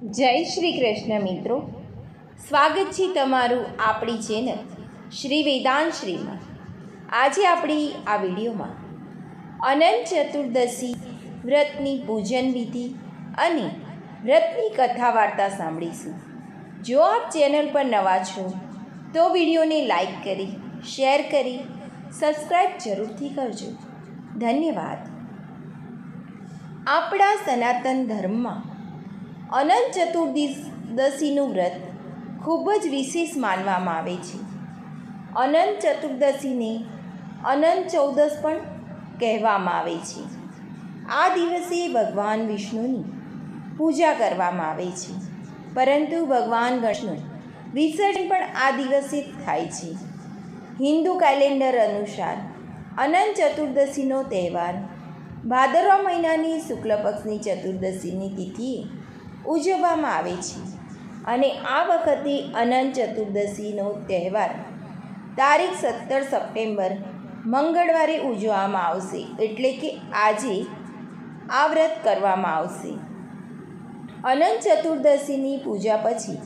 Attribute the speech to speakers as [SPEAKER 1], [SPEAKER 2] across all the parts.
[SPEAKER 1] જય શ્રી કૃષ્ણ મિત્રો. સ્વાગત છે તમારું આપણી ચેનલ શ્રી વેદાંત શ્રીમાં આજે આપણી આ વિડીયોમાં અનંત ચતુર્દશી વ્રતની પૂજન વિધિ અને વ્રતની કથા વાર્તા સાંભળીશું. જો આપ ચેનલ પર નવા છો, તો વિડીયોને લાઈક કરી શેર કરી સબસ્ક્રાઈબ જરૂરથી કરજો. ધન્યવાદ. આપણા સનાતન ધર્મમાં અનંત ચતુર્દશીનું વ્રત ખૂબ જ વિશેષ માનવામાં આવે છે. અનંત ચતુર્દશીને અનંત ચૌદશ પણ કહેવામાં આવે છે. આ દિવસે ભગવાન વિષ્ણુની પૂજા કરવામાં આવે છે. પરંતુ ભગવાન વિષ્ણુ વિસર્જન પણ આ દિવસે થાય છે. હિન્દુ કેલેન્ડર અનુસાર અનંત ચતુર્દશીનો તહેવાર ભાદરવા મહિનાની શુક્લ પક્ષની ચતુર્દશીની તિથિએ ઉજવવામાં આવે છે. અને આ વખતે અનંત ચતુર્દશીનો તહેવાર તારીખ સત્તર સપ્ટેમ્બર મંગળવારે ઉજવવામાં આવશે. એટલે કે આજે આ વ્રત કરવામાં આવશે. અનંત ચતુર્દશીની પૂજા પછી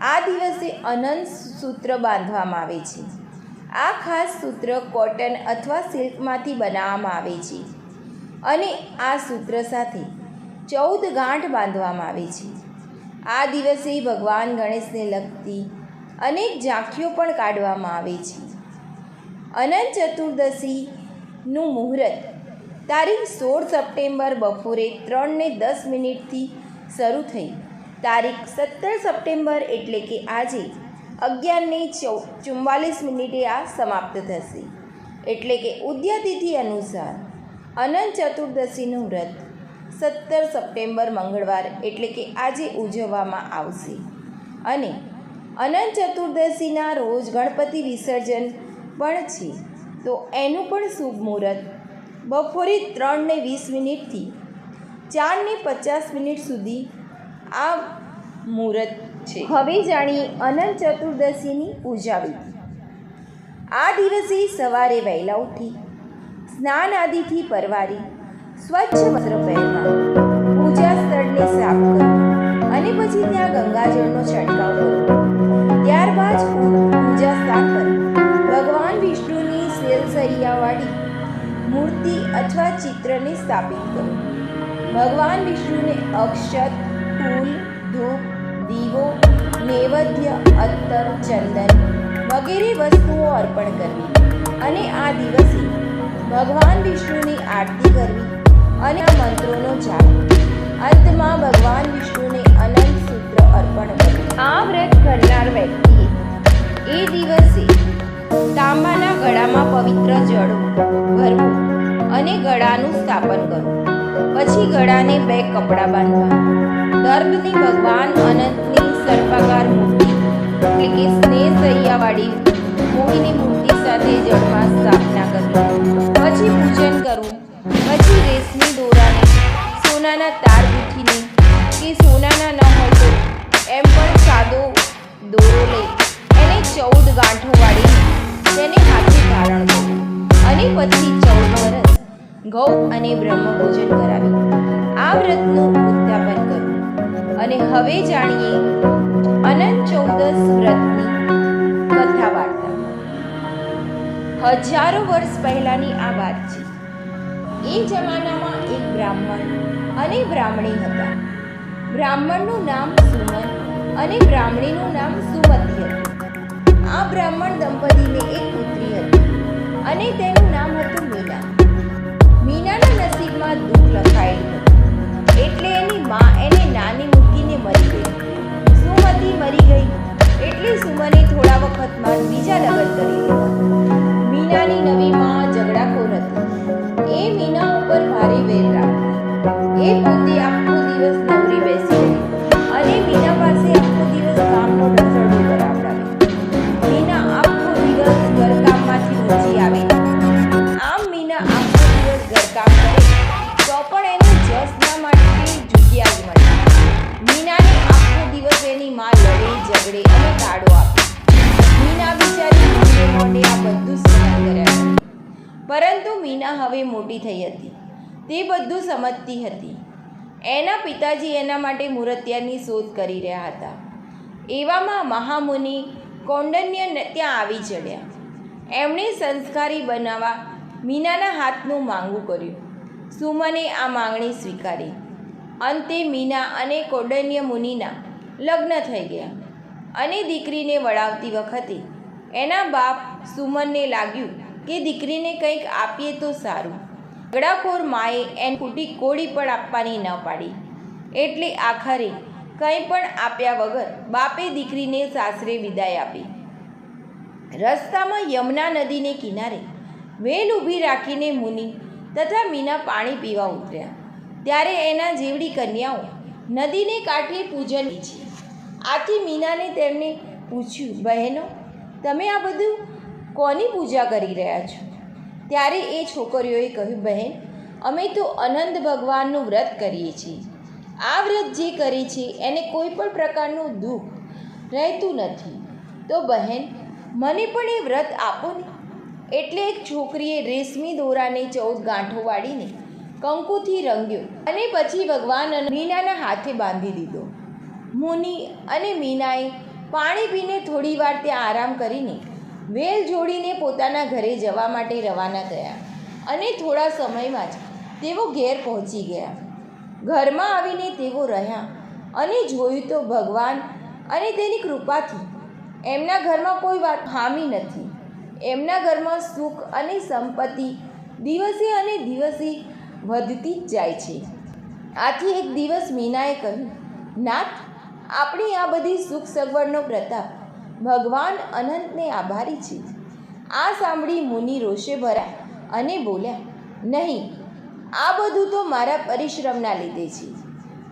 [SPEAKER 1] આ દિવસે અનંત સૂત્ર બાંધવામાં આવે છે. આ ખાસ સૂત્ર કોટન અથવા સિલ્કમાંથી બનાવવામાં આવે છે. અને આ સૂત્ર સાથે ચૌદ ગાંઠ બાંધવામાં આવે છે. આ દિવસે ભગવાન ગણેશને લગતી અનેક ઝાંખીઓ પણ કાઢવામાં આવે છે. અનંત ચતુર્દશીનું મુહૂર્ત તારીખ સોળ સપ્ટેમ્બર બપોરે ત્રણને દસ મિનિટથી શરૂ થઈ. તારીખ સત્તર સપ્ટેમ્બર એટલે કે આજે અગિયારને ચૌ ચુમ્માલીસ મિનિટે આ સમાપ્ત થશે. એટલે કે ઉદ્યાતિથિ અનુસાર અનંત ચતુર્દશીનું વ્રત સત્તર સપ્ટેમ્બર મંગળવાર એટલે કે આજે ઉજવવામાં આવશે. અને અનંત ચતુર્દશીના રોજ ગણપતિ વિસર્જન પણ છે. તો એનું પણ શુભ મુહૂર્ત. બપોરે ત્રણને વીસ મિનિટથી ચારને પચાસ મિનિટ સુધી આ મુહૂર્ત છે. હવે જાણીએ અનંત ચતુર્દશીની પૂજા વિધિ આ દિવસે સવારે વહેલા ઉઠી સ્નાન આદિથી પરવારી સ્વચ્છ વસ્ત્ર પહેરવા પૂજા સાફ કરવું અને પછી ત્યાં ગંગાજળનો છંટકાવ કરવો ત્યારબાદ પૂજા સ્થાન પર ભગવાન વિષ્ણુની સેલસરિયાવાળી મૂર્તિ અથવા ચિત્રને સ્થાપિત કરો. ભગવાન વિષ્ણુને અક્ષત, ફૂલ, ધૂપ, દીવો, નૈવેદ્ય, અત્તર, ચંદન વગેરે વસ્તુઓ અર્પણ કરવી. અને આ દિવસે ભગવાન વિષ્ણુની આરતી કરવી અને મંત્રોનો જાપ. અંતમાં ભગવાન વિષ્ણુને અનંત સૂત્ર અર્પણ કર્યું. આ વ્રત કરનાર વ્યક્તિએ એ દિવસે તાંબાના ગળામાં પવિત્ર જળ ભરવું અને ગળાનું સ્થાપન કરવું. પછી ગળાને બે કપડાં બાંધવા. દર્ભની ભગવાન અનંતની સર્પાકાર મૂર્તિ એટલે કે સ્નેહ સૈયાવાળી મોહિની મૂર્તિ સાથે જળમાં સ્થાપના કરવી. પછી પૂજન સોનાના તાર ગૂંથીને કે સોનાના ન હોય તો એમ પણ સાદો દોરો લઈ એને ચૌદ ગાંઠો વાળી તેને હાથે ધારણ કર્યું. અને પછી ચૌદ વર્ષ ગૌ અને બ્રહ્મ પૂજન કરાવી આ વ્રતનું ઉદ્યાપન કર્યું. અને હવે જાણીએ અનંત ચૌદસ વ્રતની કથા વાર્તા. હજારો વર્ષ પહેલાની આ વાત છે. એ જમાનામાં એક બ્રાહ્મણ અને બ્રાહ્મણી હતા. બ્રાહ્મણનું નામ સુમન અને બ્રાહ્મણીનું નામ સુમતી હતું. આ બ્રાહ્મણ દંપતીને એક પુત્રી હતી અને તેનું નામ હતું મીના. મીનાના નસીબમાં દુઃખ લખાયેલું એટલે એની મા એને નાની મૂકીને મરી ગઈ. સુમતી મરી ગઈ એટલે સુમને થોડા વખતમાં બીજા લગ્ન કરી ઝઘડે અને તાળો આપ્યો મીના બિચારી મોઢે આ બધું સહન કર્યા પરંતુ મીના હવે મોટી થઈ હતી. તે બધું સમજતી હતી. એના પિતાજી એના માટે મૂર્ત્યાની શોધ કરી રહ્યા હતા. એવામાં મહામુનિ કૌંડન્ય ત્યાં આવી ચડ્યા. એમણે સંસ્કારી બનાવવા મીનાના હાથનું માંગું કર્યું. સુમને આ માંગણી સ્વીકારી. અંતે મીના અને કૌંડન્ય મુનિના લગ્ન થઈ ગયા. અને દીકરીને વળાવતી વખતે એના બાપ સુમનને લાગ્યું કે દીકરીને કંઈક આપીએ તો સારું. ગળાખોર માએ એને કુટી કોળી પણ આપવાની ન પાડી. એટલે આખરે કંઈ પણ આપ્યા વગર બાપે દીકરીને સાસરે વિદાય આપી. રસ્તામાં યમુના નદીને કિનારે વેલ ઊભી રાખીને મુનિ તથા મીના પાણી પીવા ઉતર્યા. ત્યારે એના જેવડી કન્યાઓ નદીને કાંઠે પૂજન છે આથી મીનાને તેમણે પૂછ્યું, બહેનો, તમે આ બધું કોની પૂજા કરી રહ્યા છો? ત્યારે એ છોકરીઓએ કહ્યું, બહેન, અમે તો અનંત ભગવાનનું વ્રત કરીએ છીએ. આ વ્રત જે કરે છે, એને કોઈ પણ પ્રકારનું દુઃખ રહેતું નથી. તો બહેન, મને પણ એ વ્રત આપો ને. એટલે એક છોકરીએ રેશમી દોરાને ચૌદ ગાંઠો વાળીને કંકુથી રંગ્યો અને પછી ભગવાન મીનાના હાથે બાંધી દીધો. મુનિ અને મીનાએ પાણી પીને થોડી વાર ત્યાં આરામ કરીને વેલ જોડીને પોતાના ઘરે જવા માટે રવાના થયા. અને થોડા સમયમાં જ તેઓ ઘેર પહોંચી ગયા. ઘરમાં આવીને તેઓ રહ્યા અને જોયું તો ભગવાન અને તેની કૃપાથી એમના ઘરમાં કોઈ વાત ખામી નથી. એમના ઘરમાં સુખ અને સંપત્તિ દિવસે અને દિવસે વધતી જ જાય છે. આથી એક દિવસ મીનાએ કહ્યું, નાથ આપણી આ બધી સુખ સગવડનો પ્રતાપ. ભગવાન અનંતને આભારી છે. આ સાંભળી મુનિ રોષે ભરાયા અને બોલ્યા, નહીં, આ બધું તો મારા પરિશ્રમના લીધે છે.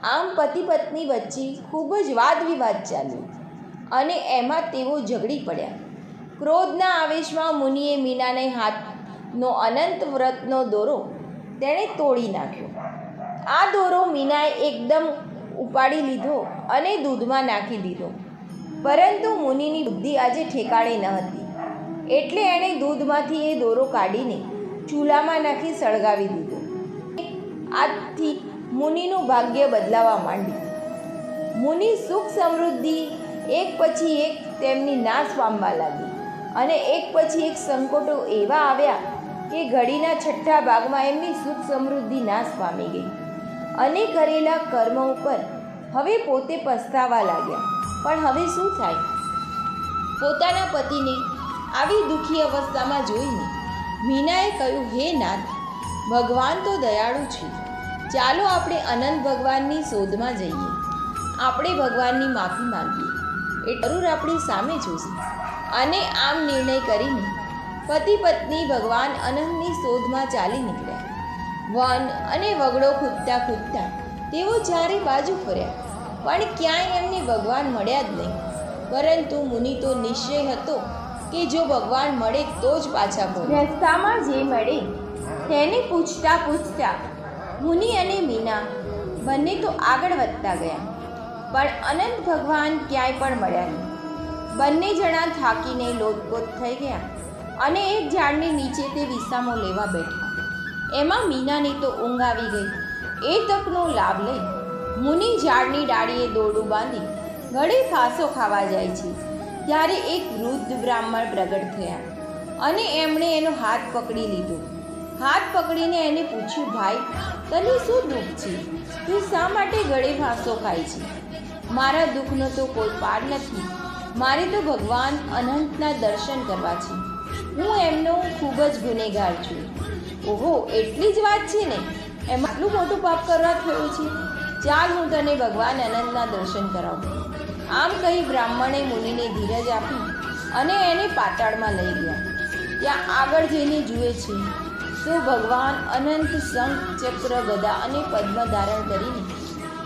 [SPEAKER 1] આમ પતિ પત્ની વચ્ચે ખૂબ જ વાદ વિવાદ ચાલ્યો અને એમાં તેઓ ઝઘડી પડ્યા. ક્રોધના આવેશમાં મુનિએ મીનાને હાથનો અનંત વ્રતનો દોરો તેણે તોડી નાખ્યો. આ દોરો મીનાએ એકદમ ઉપાડી લીધો અને દૂધમાં નાખી દીધો. પરંતુ મુનિની બુદ્ધિ આજે ઠેકાણે ન હતી. એટલે એણે દૂધમાંથી એ દોરો કાઢીને ચૂલામાં નાખી સળગાવી દીધો. આજથી મુનિનું ભાગ્ય બદલાવા માંડ્યું. મુનિ સુખ સમૃદ્ધિ, એક પછી એક તેમની નાશ પામવા લાગી. અને એક પછી એક સંકટો એવા આવ્યા કે ઘડીના છઠ્ઠા ભાગમાં એમની સુખ સમૃદ્ધિ નાશ પામી ગઈ. અને કરેલા કર્મ ઉપર હવે પોતે પસ્તાવા લાગ્યા. પણ હવે શું થાય? પોતાના પતિને આવી દુઃખી અવસ્થામાં જોઈને મીનાએ કહ્યું, હે નાથ, ભગવાન તો દયાળુ છે. ચાલો આપણે અનંત ભગવાનની શોધમાં જઈએ. આપણે ભગવાનની માફી માંગીએ. એ જરૂર આપણી સામે જોશે. અને આમ નિર્ણય કરીને પતિ પત્ની ભગવાન અનંતની શોધમાં ચાલી નીકળ્યા. વન અને વગડો ખૂદતા ખૂદતા તેઓ ચારે બાજુ ફર્યા, પણ ક્યાંય એમને ભગવાન મળ્યા જ નહીં. પરંતુ મુનિ તો નિશ્ચય હતો કે જો ભગવાન મળે તો જ પાછા રસ્તામાં જે મળે, તેને પૂછતા પૂછતા મુનિ અને મીના બંને તો આગળ વધતા ગયા. પણ અનંત ભગવાન ક્યાંય પણ મળ્યા નહીં. બંને જણા થાકીને લોતપોત થઈ ગયા અને એક ઝાડની નીચે તે વિસામો લેવા બેઠા. એમાં મીનાની તો ઊંઘ આવી ગઈ. એ તકનો લાભ લઈ મુનિ ઝાડની ડાળીએ દોરડું બાંધી ગળે ફાંસો ખાવા જાય છે. ત્યારે એક વૃદ્ધ બ્રાહ્મણ પ્રગટ થયા અને એમણે એનો હાથ પકડી લીધો. હાથ પકડીને એને પૂછ્યું, ભાઈ, તને શું દુઃખ છે? તું શા માટે ગળે ફાંસો ખાય છે? મારા દુઃખનો તો કોઈ પાર નથી. મારે તો ભગવાન અનંતના દર્શન કરવા છે. હું એમનો ખૂબ જ ગુનેગાર છું. ઓહો, એટલી જ વાત છે ને? એમાં આટલું મોટું પાપ કરવા થયું છે? ચાલ હું તને ભગવાન અનંતના દર્શન કરાવું. આમ કહી બ્રાહ્મણે મુનિને ધીરજ આપી અને એને પાતાળમાં લઈ ગયા. ત્યાં આગળ જઈને જુએ છે તો ભગવાન અનંત શંખ, ચક્ર, ગદા અને પદ્મ ધારણ કરીને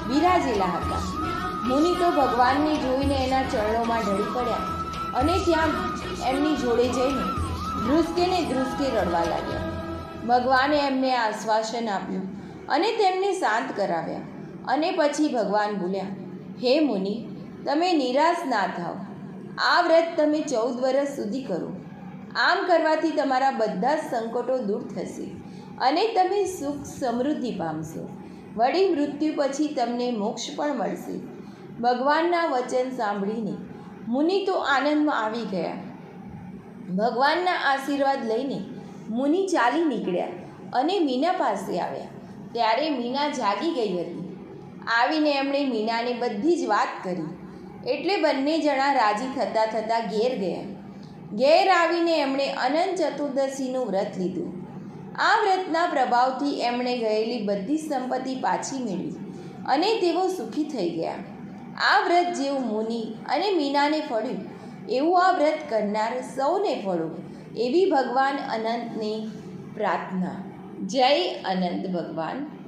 [SPEAKER 1] બિરાજેલા હતા? મુનિ તો ભગવાનને જોઈને એના ચરણોમાં ઢળી પડ્યા અને ત્યાં એમની જોડે જઈને ધ્રુસકે ને ધ્રુસકે રડવા લાગ્યા. ભગવાને એમને આશ્વાસન આપ્યું અને તેમને શાંત કરાવ્યા. અને પછી ભગવાન બોલ્યા, હે મુનિ, તમે નિરાશ ના થાઓ. આ વ્રત તમે ચૌદ વર્ષ સુધી કરો. આમ કરવાથી તમારા બધા જ સંકટો દૂર થશે અને તમે સુખ સમૃદ્ધિ પામશો. વળી મૃત્યુ પછી તમને મોક્ષ પણ મળશે. ભગવાનના વચન સાંભળીને મુનિ તો આનંદમાં આવી ગયા. ભગવાનના આશીર્વાદ લઈને મુનિ ચાલી નીકળ્યા અને મીના પાસે આવ્યા. ત્યારે મીના જાગી ગઈ હતી. આવીને એમણે મીનાને બધી જ વાત કરી. એટલે બંને જણા રાજી થતાં થતાં ઘેર ગયા. ઘેર આવીને એમણે અનંત ચતુર્દશીનું વ્રત લીધું. આ વ્રતના પ્રભાવથી એમણે ગયેલી બધી સંપત્તિ પાછી મેળવી અને તેઓ સુખી થઈ ગયા. આ વ્રત જેવું મુનિ અને મીનાને ફળ્યું. એવું આ વ્રત કરનાર સૌને ફળો એવી ભગવાન અનંતની પ્રાર્થના. જય અનંત ભગવાન.